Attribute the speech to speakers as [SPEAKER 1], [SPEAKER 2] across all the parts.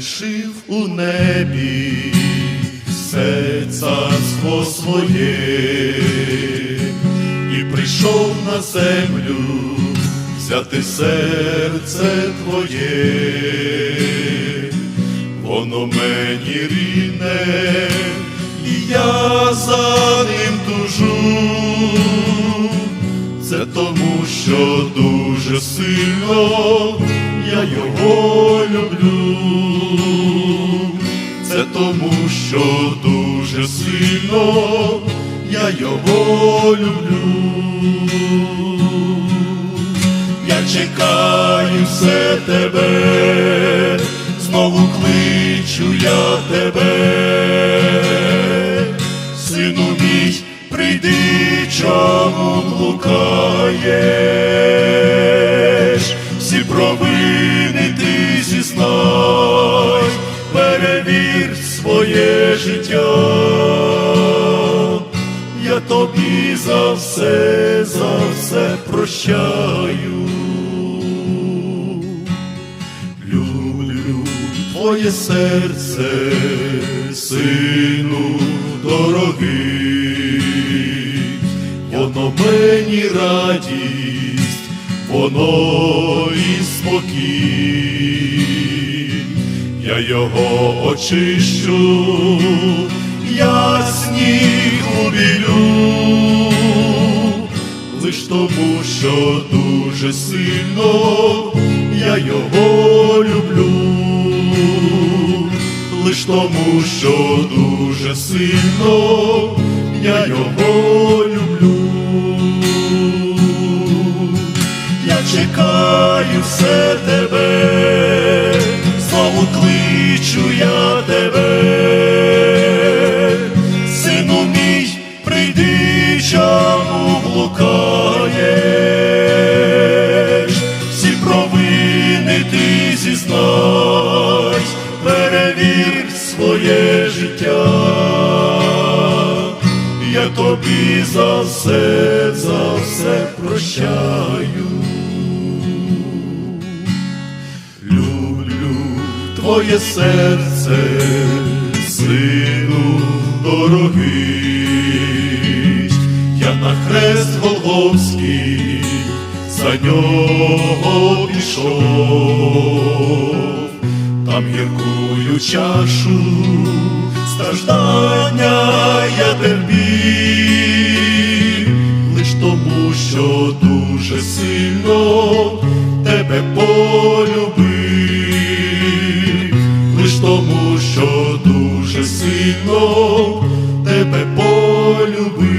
[SPEAKER 1] залишив у небі все царство своє і прийшов на землю взяти серце твоє, воно мені рідне, і я за ним тужу. Це тому, що дуже сильно я його люблю. Це тому, що дуже сильно я його люблю. Я чекаю все тебе, знову кличу я тебе, сину мій, прийди, чому блукаєш, своє життя, я тобі за все, за все прощаю. Люблю твоє серце, сину дорогий, воно мені радість, воно і спокій, його очищу, я сніг убілю, лиш тому, що дуже сильно я його люблю, лиш тому, що дуже сильно я його люблю. Я чекаю все прийди, чому блукаєш, всі провини ти зізнай, перевір своє життя я тобі за все, за все прощаю. Люблю твоє серце, сину дорогий, Голгофський за нього пішов, там гіркую чашу страждання я терпів, лиш тому, що дуже сильно тебе полюбив, лиш тому, що дуже сильно тебе полюбив.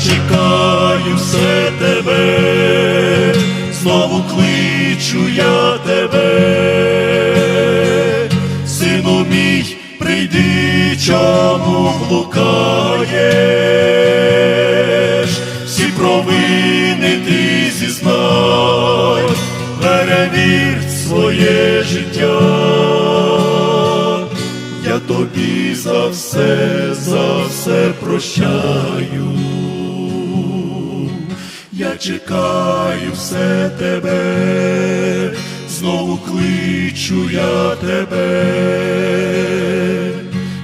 [SPEAKER 1] Чекаю все тебе, знову кличу я тебе. Сину мій, прийди, чому блукаєш, всі провини ти зізнай, перевір своє життя, я тобі за все, за все прощаю. Я чекаю все тебе, знову кличу я тебе,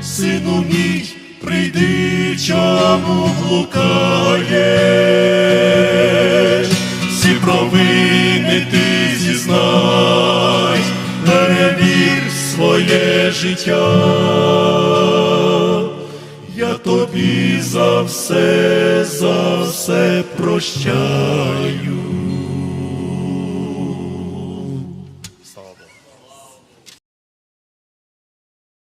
[SPEAKER 1] сину мій, прийди, чому блукаєш, всі провини ти зізнай, перевір своє життя, я тобі за все, за все прощаю.